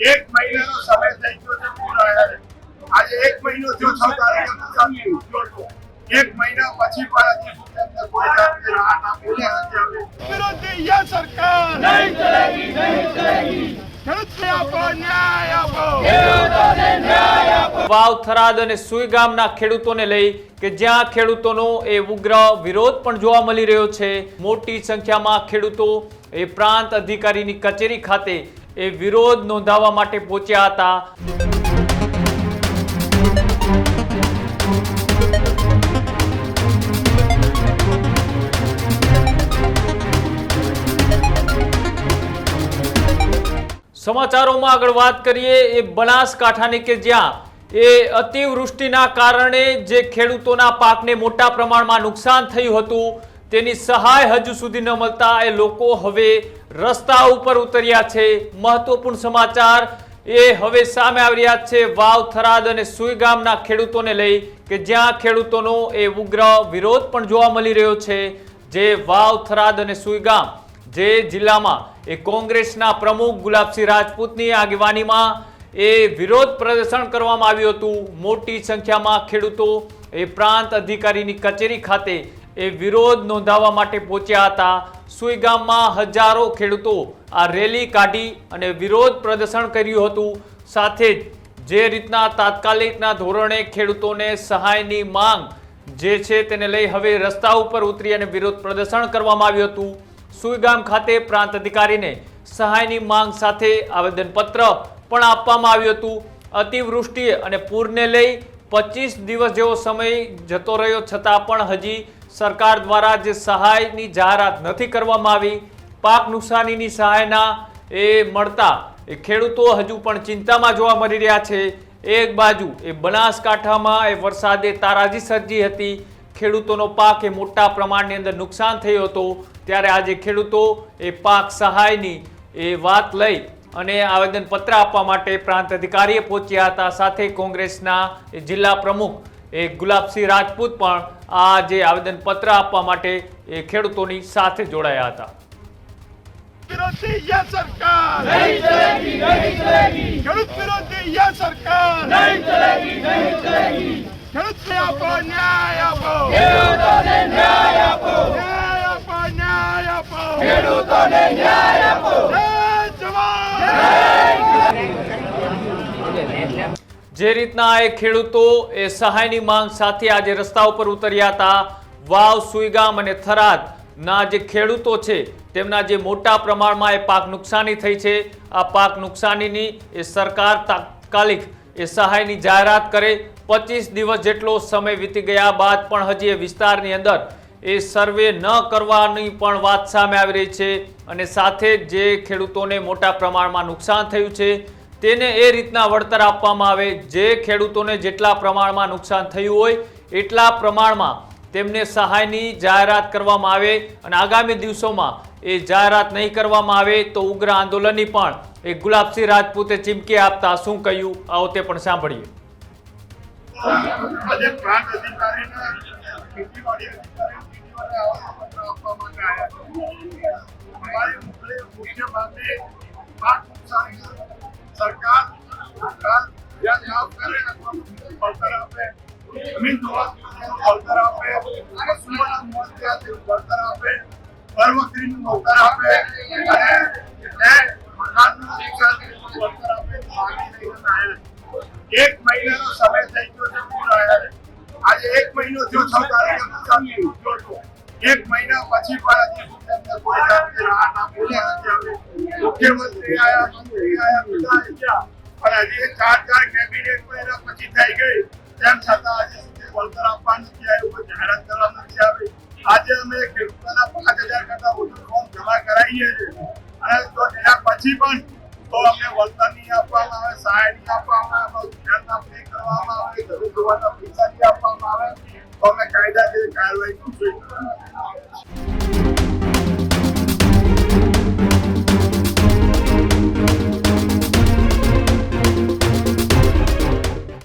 એક મહિનાનો સમય થઈ ગયો છે. પૂર આજે એક મહિનો થયો છ તારીખે નુકસાન થયો હતો. એક મહિના પછી પણ હજી સુધી કોઈ જાતની રાહત આપી નથી. વિરોધી યે સરકાર! નહીં ચલેગી નહીં ચલેગી ખેડૂતને આપો ન્યાય આપો! વાવ થરાદ અને સુઈ ગામના ખેડૂતોને લઈ કે જ્યાં ખેડૂતોનો એ ઉગ્ર વિરોધ પણ જોવા મળી રહ્યો છે મોટી સંખ્યામાં ખેડૂતો એ પ્રાંત અધિકારીની કચેરી ખાતે એ વિરોધ નોંધાવવા માટે પહોંચ્યા હતા. સમાચારોમાં આગળ વાત કરીએ, એ બનાસકાંઠાની કે જ્યાં એ અતિવૃષ્ટિના કારણે જે ખેડૂતોના પાકને મોટા પ્રમાણમાં નુકસાન થયું હતું તેની સહાય હજુ સુધી ન મળતા એ લોકો હવે રસ્તા ઉપર ઉતર્યા છે. મહત્વપૂર્ણ સમાચાર એ હવે સામે આવી રહ્યા છે વાવ, થરાદ અને સુઈ ગામના ખેડૂતોને લઈ કે જ્યાં ખેડૂતોનો એ ઉગ્ર વિરોધ પણ જોવા મળી રહ્યો છે. જે વાવ, થરાદ અને સુઈ ગામ જે જિલ્લામાં એ કોંગ્રેસના પ્રમુખ ગુલાબસિંહ રાજપૂતની આગેવાનીમાં એ વિરોધ પ્રદર્શન કરવામાં આવ્યું હતું. મોટી સંખ્યામાં ખેડૂતો એ પ્રાંત અધિકારીની કચેરી ખાતે એ વિરોધ નોંધાવવા માટે પહોંચ્યા હતા. સુઈગામમાં હજારો ખેડૂતો આ રેલી કાઢી અને વિરોધ પ્રદર્શન કર્યું હતું. સાથે જ જે રીતના તાત્કાલિકના ધોરણે ખેડૂતોને સહાયની માંગ જે છે તેને લઈ હવે રસ્તા ઉપર ઉતરી અને વિરોધ પ્રદર્શન કરવામાં આવ્યું હતું. સુઈગામ ખાતે પ્રાંત અધિકારીને સહાયની માંગ સાથે આવેદનપત્ર પણ આપવામાં આવ્યું હતું. અતિવૃષ્ટિ અને પૂરને લઈ પચીસ દિવસ જેવો સમય જતો રહ્યો, છતાં પણ હજી સરકાર દ્વારા જે સહાયની જાહેરાત નથી કરવામાં આવી, પાક નુકસાનીની સહાયના એ મળતા એ ખેડૂતો હજુ પણ ચિંતામાં જોવા મળી રહ્યા છે. એક બાજુ એ બનાસકાંઠામાં એ વરસાદે તારાજી સર્જી હતી, ખેડૂતોનો પાક એ મોટા પ્રમાણની અંદર નુકસાન થયું હતું. ત્યારે આજે ખેડૂતો એ પાક સહાયની એ વાત લઈ અને આવેદનપત્ર આપવા માટે પ્રાંત અધિકારીએ પહોંચ્યા હતા. સાથે કોંગ્રેસના જિલ્લા પ્રમુખ એ ગુલાબસિંહ રાજપૂત પણ આ જે આવેદનપત્ર આપવા માટે એ ખેડૂતોની સાથે જોડાયા હતા. વિરોધી યે સરકાર? નહીં ચલેગી નહીં ચલેગી ખેડૂત વિરોધી યે સરકાર? નહીં ચલેગી નહીં ચલેગી ખેડૂતને આપો ન્યાય આપો. ખેડૂતોને ન્યાય આપો. ન્યાય આપો ન્યાય આપો. ખેડૂતોને ન્યાય આપો જય જવાન જે રીતના એ ખેડૂતો એ સહાયની માંગ સાથે આજે રસ્તા ઉપર ઉતર્યા હતા. વાવ, સુઈગામ અને થરાદ ના જે ખેડૂતો છે, તેમના જે મોટા પ્રમાણમાં એ પાક નુકસાની થઈ છે. આ પાક નુકસાનીની એ સરકાર તાત્કાલિક એ સહાયની જાહેરાત કરે. પચીસ દિવસ જેટલો સમય વીતી ગયા બાદ પણ હજી એ વિસ્તારની અંદર એ સર્વે ન કરવાની પણ વાત સામે આવી રહી છે અને સાથે જ જે ખેડૂતોને મોટા પ્રમાણમાં નુકસાન થયું છે તેને એ રીતના વળતર આપવામાં આવે, જે ખેડૂતોને જેટલા પ્રમાણમાં નુકસાન થયું હોય, એટલા પ્રમાણમાં તેમને સહાયની જાહેરાત કરવામાં આવે અને આગામી દિવસોમાં એ જાહેરાત નહીં કરવામાં આવે તો ઉગ્ર આંદોલનની પણ એ ગુલાબસિંહ રાજપૂતે ચીમકી આપતા શું કહ્યું આવો તે પણ સાંભળીએ આજે પ્રાંત અધિકારીના ખેતીવાડી અધિકારી ખેતીવાડી આવાસપત્ર આપવા માટે આવ્યા છે. અમારી મુખ્ય મુખ્ય પાક નુકસાની જમીન ધોવાણનું વળતર આપે પશુઓના મોત થયા તેનું વળતર આપે પરવકરીનું વળતર આપે અને એ મકાનનું નુકસાન થયું વળતર આપે માંગી લઈને આવ્યા છે. એક મહિનાનો સમય થઈ ગયો છે પૂર આવ્યા છે. આજે એક મહિનો થયો છ તારીખે નુકસાન થયો હતો. એક મહિના પછી પણ હજી સુધી અમને કોઈ જાતની રાહત આપી નથી આવી. મુખ્યમંત્રી આયા મંત્રી આયા બધા આવ્યા. પણ હજી ચાર ચાર કેબિનેટ મહિના પછી થઈ ગઈ તેમ છતાં હજી સુધી વળતર આપવા નથી આવ્યું કોઈ જાહેરાત કરવા નથી આવી આજે અમે ખેડૂતોના પાંચ હજાર કરતા વધુ ફોર્મ જમા કરાવીએ છીએ. અને તો એના પછી પણ તો અમને વળતર નહીં આપવામાં આવે, સહાય નહીં આપવામાં આવે ધ્યાન પે કરવામાં આવે, જરૂર જોવાના પૈસા નહીં આપવામાં આવે. તો અમે કાયદાકીય કાર્યવાહી